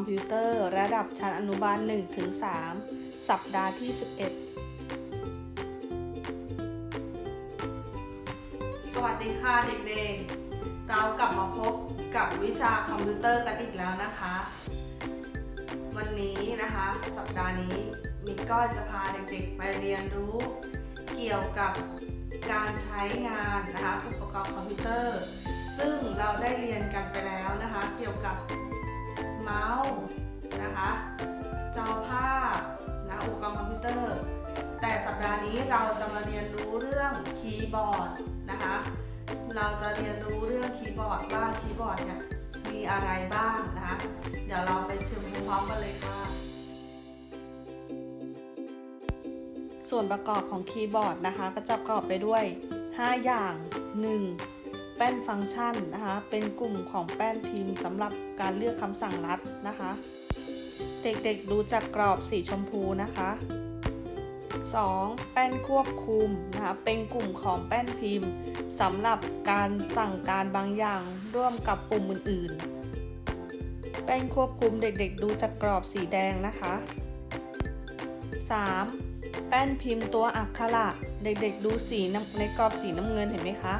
คอมพิวเตอร์ ระดับชั้นอนุบาล 1-3 สัปดาห์ที่ 11 สวัสดีค่ะเด็กๆ เรากลับมาพบกับวิชาคอมพิวเตอร์กันอีกแล้วนะคะ วันนี้นะคะสัปดาห์นี้มิกก็จะพาเด็กๆไปเรียนรู้เกี่ยวกับการใช้งานนะคะอุปกรณ์คอมพิวเตอร์ ซึ่งเราได้เรียนกันไปแล้วนะคะ เกี่ยวกับ เมาส์นะคะจอภาพนะอุปกรณ์คอมพิวเตอร์ แต่สัปดาห์นี้เราจะมาเรียนรู้เรื่องคีย์บอร์ดนะคะ เราจะเรียนรู้เรื่องคีย์บอร์ดว่าคีย์บอร์ดเนี่ยมีอะไรบ้างนะคะ เดี๋ยวเราไปชมพร้อมกันเลยค่ะ ส่วนประกอบของคีย์บอร์ดนะคะ ก็จะประกอบไปด้วย 5 อย่าง 1. แป้นฟังก์ชันนะคะ เป็นกลุ่มของแป้นพิมพ์สำหรับการเลือกคำสั่งลัดนะคะ เด็กๆดูจากกรอบสีชมพูนะคะ 2. แป้นควบคุมนะคะ เป็นกลุ่มของแป้นพิมพ์สำหรับการสั่งการบางอย่างร่วมกับปุ่มอื่นๆ แป้นควบคุมเด็กๆ ดูจากกรอบสีแดงนะคะ 3. แป้นพิมพ์ตัวอักขระเด็กๆ ดูสีในกรอบสีน้ำเงินเห็นไหมคะ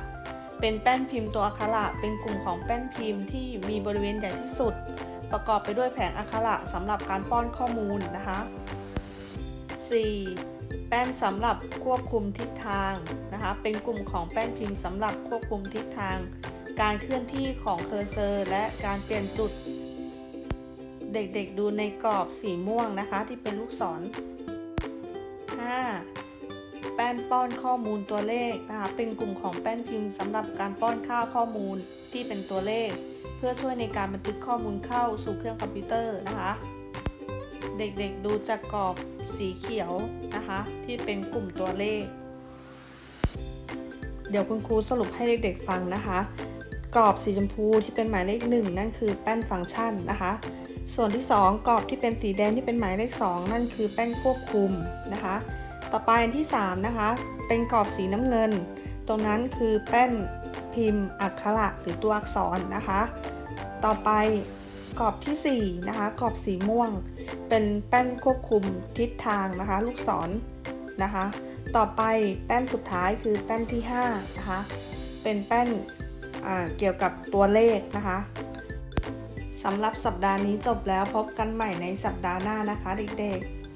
เป็นแป้นพิมพ์ตัวอักขระเป็นกลุ่มของแป้นพิมพ์ที่มีบริเวณใหญ่ที่สุด ประกอบไปด้วยแผงอักขระสำหรับการป้อนข้อมูลนะคะ 4. แป้นสำหรับควบคุมทิศทางนะคะ เป็นกลุ่มของแป้นพิมพ์สำหรับควบคุมทิศทาง การเคลื่อนที่ของเคอร์เซอร์ และการเปลี่ยนจุด เด็กๆดูในกรอบสีม่วงนะคะ ที่เป็นลูกศร 5. แป้นป้อนข้อมูลตัวเลขนะคะเป็นกลุ่มของแป้นพิมพ์สำหรับการป้อนค่าข้อมูลที่เป็นตัวเลข เพื่อช่วยในการบันทึกข้อมูลเข้าสู่เครื่องคอมพิวเตอร์นะคะ เด็กๆดูจากกรอบสีเขียวนะคะที่เป็นกลุ่มตัวเลข เดี๋ยวคุณครูสรุปให้เด็กๆฟังนะคะ กรอบสีชมพูที่เป็นหมายเลขหนึ่งนั่นคือแป้นฟังก์ชันนะคะส่วนที่ 2 กรอบที่เป็นสีแดงที่เป็นหมายเลข 2 นั่นคือแป้นควบคุมนะคะ ต่อไปอันที่ 3 นะคะ เป็นกรอบสีน้ำเงิน ตรงนั้นคือแป้นพิมพ์อักขระหรือตัวอักษรนะคะ ต่อไปกรอบทีสี่ 4 นะคะ กรอบสีม่วง เป็นแป้นควบคุมทิศทางนะคะ ลูกศรนะคะ ต่อไปแป้นสุดท้ายคือแป้นที่ 5 นะคะ เป็นแป้นเกี่ยวกับตัวเลขนะคะสำหรับสัปดาห์นี้จบแล้วพบกันใหม่ในสัปดาห์หน้านะคะเด็กๆ